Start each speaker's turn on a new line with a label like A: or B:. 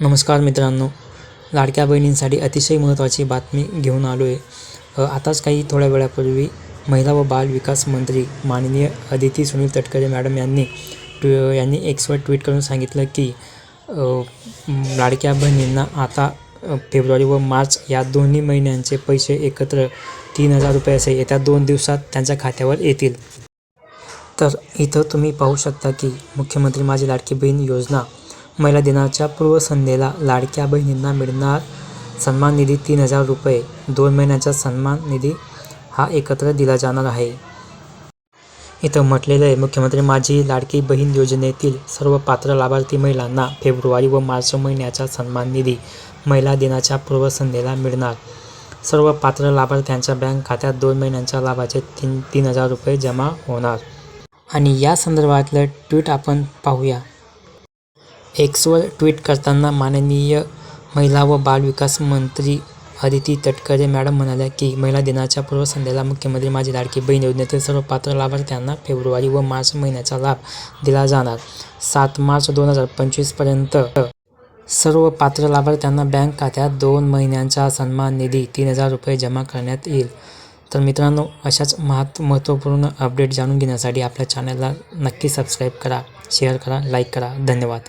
A: नमस्कार मित्रांनो. लाडक्या बहिणींसाठी अतिशय महत्त्वाची बातमी घेऊन आलो आहे आताच काही थोड्या वेळापूर्वी महिला व बाल विकास मंत्री माननीय अदिती सुनील तटकरे मॅडम यांनी ट्वि यांनी एक्सवर ट्विट करून सांगितलं की लाडक्या बहिणींना आता फेब्रुवारी व मार्च या दोन्ही महिन्यांचे पैसे एकत्र तीन हजार रुपये असे येत्या दोन दिवसात त्यांच्या खात्यावर येतील. तर इथं तुम्ही पाहू शकता की मुख्यमंत्री माझी लाडकी बहीण योजना महिला दिनाच्या पूर्वसंध्येला लाडक्या बहिणींना मिळणार सन्मान निधी तीन हजार रुपये. दोन महिन्याचा सन्मान निधी हा एकत्र दिला जाणार आहे. इथं म्हटलेलं आहे मुख्यमंत्री माझी लाडकी बहीण योजनेतील सर्व पात्र लाभार्थी महिलांना फेब्रुवारी व मार्च महिन्याचा सन्मान निधी महिला दिनाच्या पूर्वसंध्येला मिळणार. सर्व पात्र लाभार्थ्यांच्या बँक खात्यात दोन महिन्यांच्या लाभाचे तीन तीन हजार रुपये जमा होणार. आणि या संदर्भातलं ट्विट आपण पाहूया. एक्सवर ट्विट करताना माननीय महिला व बालविकास मंत्री अदिती तटकरे मॅडम म्हणाल्या की महिला दिनाच्या पूर्वसंध्येला मुख्यमंत्री माझी लाडकी बहीण योजनेतील सर्व पात्र लाभार्थ्यांना फेब्रुवारी व मार्च महिन्याचा लाभ दिला जाणार. सात मार्च दोन हजार पंचवीसपर्यंत सर्व पात्र लाभार्थ्यांना बँक खात्यात दोन महिन्यांचा सन्मान निधी तीन हजार रुपये जमा करण्यात येईल. तर मित्रांनो अशाच महत् महत्त्वपूर्ण अपडेट जाणून घेण्यासाठी आपल्या चॅनलला नक्की सबस्क्राईब करा शेअर करा लाईक करा. धन्यवाद.